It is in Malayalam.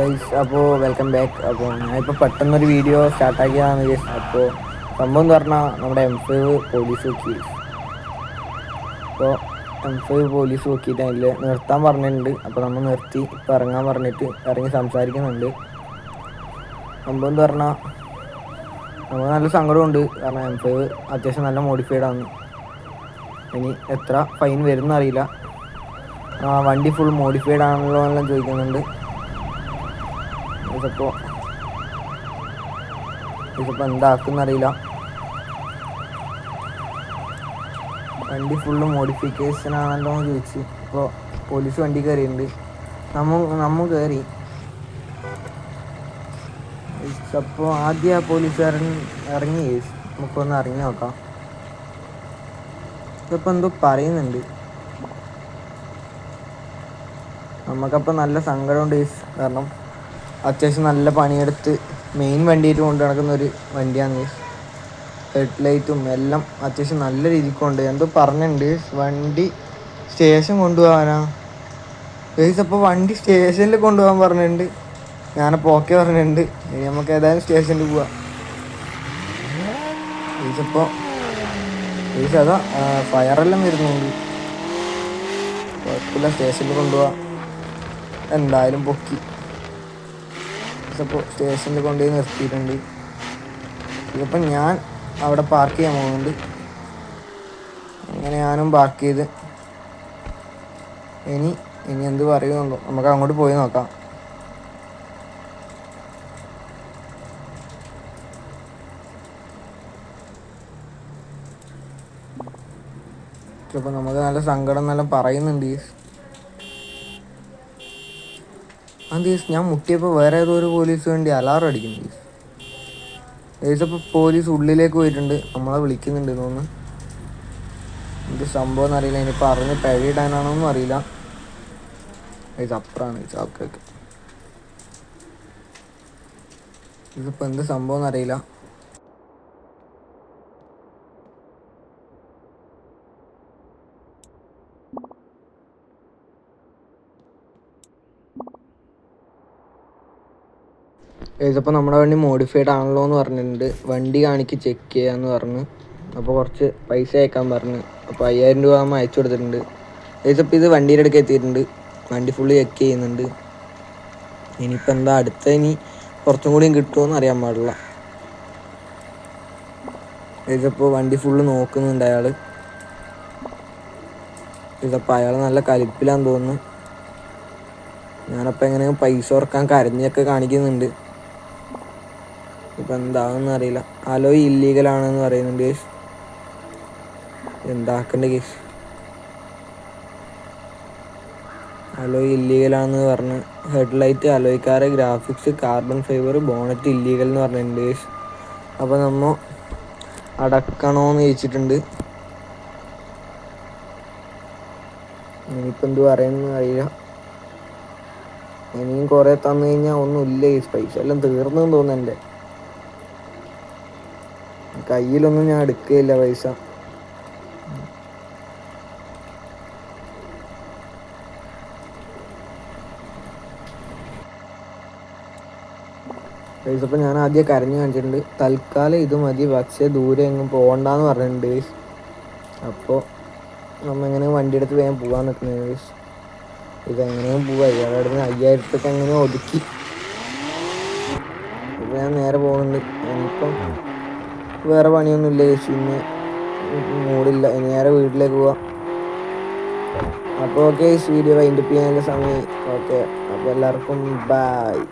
ഗൈസ് അപ്പോൾ വെൽക്കം ബാക്ക് അപ്പോൾ ഞാനിപ്പോൾ പെട്ടെന്നൊരു വീഡിയോ സ്റ്റാർട്ടാക്കിയതാണ് ഗൈസ് അപ്പോൾ സംഭവം എന്ന് പറഞ്ഞാൽ നമ്മുടെ എം ഫൈവ് പോലീസ് നോക്കി. അപ്പോൾ എം ഫൈവ് പോലീസ് നോക്കിയിട്ട് അതിൽ നിർത്താൻ പറഞ്ഞിട്ടുണ്ട്. അപ്പോൾ നമ്മൾ നിർത്തി ഇപ്പോൾ ഇറങ്ങാൻ പറഞ്ഞിട്ട് ഇറങ്ങി സംസാരിക്കുന്നുണ്ട്. സംഭവം എന്ന് പറഞ്ഞാൽ നമുക്ക് നല്ല സങ്കടമുണ്ട് കാരണം എം ഫൈവ് അത്യാവശ്യം നല്ല മോഡിഫൈഡ് ആണ്. ഇനി എത്ര ഫൈൻ വരുന്നറിയില്ല. ആ വണ്ടി ഫുൾ മോഡിഫൈഡ് ആണല്ലോ എന്നെല്ലാം ചോദിക്കുന്നുണ്ട്. ഇതിപ്പോൾ ഇതിപ്പോൾ എന്താക്കുന്നറിയില്ല. വണ്ടി ഫുള്ള് മോഡിഫിക്കേഷൻ ആണല്ലോ എന്ന് ചോദിച്ച്. ഇപ്പോൾ പോലീസ് വണ്ടി കയറിയിട്ടുണ്ട് നമ്മ നമ്മ കയറി അപ്പോൾ ആദ്യം ആ പോലീസുകാരൻ ഇറങ്ങി. നമുക്കൊന്ന് ഇറങ്ങി നോക്കാം. ഇതിപ്പോൾ എന്തോ പറയുന്നുണ്ട്. നമുക്കപ്പോൾ നല്ല സങ്കടമുണ്ട് കാരണം അത്യാവശ്യം നല്ല പണിയെടുത്ത് മെയിൻ വണ്ടിയിട്ട് കൊണ്ടു നടക്കുന്ന ഒരു വണ്ടിയാണ് ഹെഡ് ലൈറ്റും എല്ലാം അത്യാവശ്യം നല്ല രീതിക്ക് കൊണ്ട് എന്തോ പറഞ്ഞിട്ടുണ്ട്. വണ്ടി സ്റ്റേഷൻ കൊണ്ടുപോകാനാ. ഗൈസ് അപ്പോൾ വണ്ടി സ്റ്റേഷനിൽ കൊണ്ടുപോകാൻ പറഞ്ഞിട്ടുണ്ട്. ഞാനപ്പോൾ ഓക്കെ പറഞ്ഞിട്ടുണ്ട്. ഇനി നമുക്ക് ഏതായാലും സ്റ്റേഷനിൽ പോവാം. ഗൈസ് അപ്പോൾ ഗൈസ് അതാ ഫയറെല്ലാം വരുന്നുണ്ട്. കുഴപ്പമില്ല സ്റ്റേഷനിൽ കൊണ്ടുപോവാം. എന്തായാലും പൊക്കി. ഇപ്പോൾ സ്റ്റേഷനിൽ കൊണ്ടുപോയി നിർത്തിയിട്ടുണ്ട്. ഇതിപ്പം ഞാൻ അവിടെ പാർക്ക് ചെയ്യാൻ പോകുന്നുണ്ട്. അങ്ങനെ ഞാനും പാർക്ക് ചെയ്ത് ഇനി ഇനി എന്ത് പറയുന്നുള്ളൂ നമുക്ക് അങ്ങോട്ട് പോയി നോക്കാം. ചിലപ്പോൾ നമുക്ക് നല്ല സങ്കടം നല്ല പറയുന്നുണ്ട്. അത് ഞാൻ മുട്ടിയപ്പോൾ വേറെ ഏതോ ഒരു പോലീസ് വേണ്ടി അലാറം അടിക്കുന്നു. അപ്പോൾ പോലീസ് ഉള്ളിലേക്ക് പോയിട്ടുണ്ട്. നമ്മളെ വിളിക്കുന്നുണ്ട് തോന്നുന്നു. എന്ത് സംഭവം എന്നറിയില്ല. ഇനിയിപ്പോൾ അറിഞ്ഞ് പഴയിടാനാണോന്നും അറിയില്ല. ഇത് അപ്പുറമാണ് ഇത് ഓക്കെ ഓക്കെ ഇതിപ്പോൾ എന്ത് സംഭവം എന്നറിയില്ല. ഇതിപ്പോൾ നമ്മുടെ വണ്ടി മോഡിഫൈഡ് ആണല്ലോ എന്ന് പറഞ്ഞിട്ടുണ്ട്. വണ്ടി കാണിക്ക് ചെക്ക് ചെയ്യാന്ന് പറഞ്ഞു. അപ്പോൾ കുറച്ച് പൈസ അയക്കാൻ പറഞ്ഞു. അപ്പോൾ അയ്യായിരം രൂപ നമ്മൾ അയച്ചു കൊടുത്തിട്ടുണ്ട്. ഇതിപ്പോൾ ഇത് വണ്ടിയുടെ അടുക്ക് എത്തിയിട്ടുണ്ട്. വണ്ടി ഫുള്ള് ചെക്ക് ചെയ്യുന്നുണ്ട്. ഇനിയിപ്പോൾ എന്താ അടുത്ത ഇനി കുറച്ചും കൂടിയും കിട്ടുമെന്ന് അറിയാൻ പാടില്ല. ഇതിപ്പോൾ വണ്ടി ഫുള്ള് നോക്കുന്നുണ്ട് അയാൾ ഇതപ്പോൾ അയാൾ നല്ല കലിപ്പിലാന്ന് തോന്നുന്നു. ഞാനപ്പോൾ എങ്ങനെയും പൈസ ഉറക്കാൻ കരഞ്ഞൊക്കെ കാണിക്കുന്നുണ്ട്. ഇപ്പം എന്താണെന്ന് അറിയില്ല. അലോയ് ഇല്ലീഗൽ ആണെന്ന് പറയുന്നുണ്ട് കേസ് എന്താക്കണ്ട കേസ് അലോ ഇല്ലീഗൽ ആണെന്ന് പറഞ്ഞ് headlight അലോയ്ക്കാറ് graphics carbon fibre bonnet illegal എന്ന് പറഞ്ഞിട്ടുണ്ട് കേസ് അപ്പോൾ നമ്മ അടക്കണോന്ന് ചോദിച്ചിട്ടുണ്ട്. ഇനിയിപ്പോൾ എന്ത് പറയുന്നത് അറിയില്ല. ഇനിയും കുറേ തന്നു കഴിഞ്ഞാൽ ഒന്നുമില്ല ഈ പൈസ എല്ലാം തീർന്നു തോന്നുന്നു എന്റെ കയ്യിലൊന്നും ഞാൻ എടുക്കുകയില്ല പൈസ. പൈസ ഇപ്പം ഞാൻ ആദ്യം കരഞ്ഞു കാണിച്ചിട്ടുണ്ട്. തൽക്കാലം ഇത് മതി. പക്ഷേ ദൂരെ എങ്ങും പോകണ്ടെന്ന് പറഞ്ഞിട്ടുണ്ട് അപ്പോൾ നമ്മ എങ്ങനെ വണ്ടി എടുത്ത് വേഗം പോകാൻ നിൽക്കുന്നത് ഇതെങ്ങനെയും പോവാ. ഇയാളുടെ അടുത്ത് അയ്യായിരത്തൊക്കെ എങ്ങനെ ഒതുക്കി. ഇപ്പം ഞാൻ നേരെ പോകുന്നുണ്ട് ഇനിയിപ്പം വേറെ പണിയൊന്നുമില്ല ചേച്ചി. ഇന്ന് മൂടില്ല. ഇനി നേരെ വീട്ടിലേക്ക് പോവാം. അപ്പോൾ ഓക്കെ വീഡിയോ വൈൻഡപ്പ് ചെയ്യാനുള്ള സമയം. ഓക്കെ അപ്പോൾ എല്ലാവർക്കും ബായ്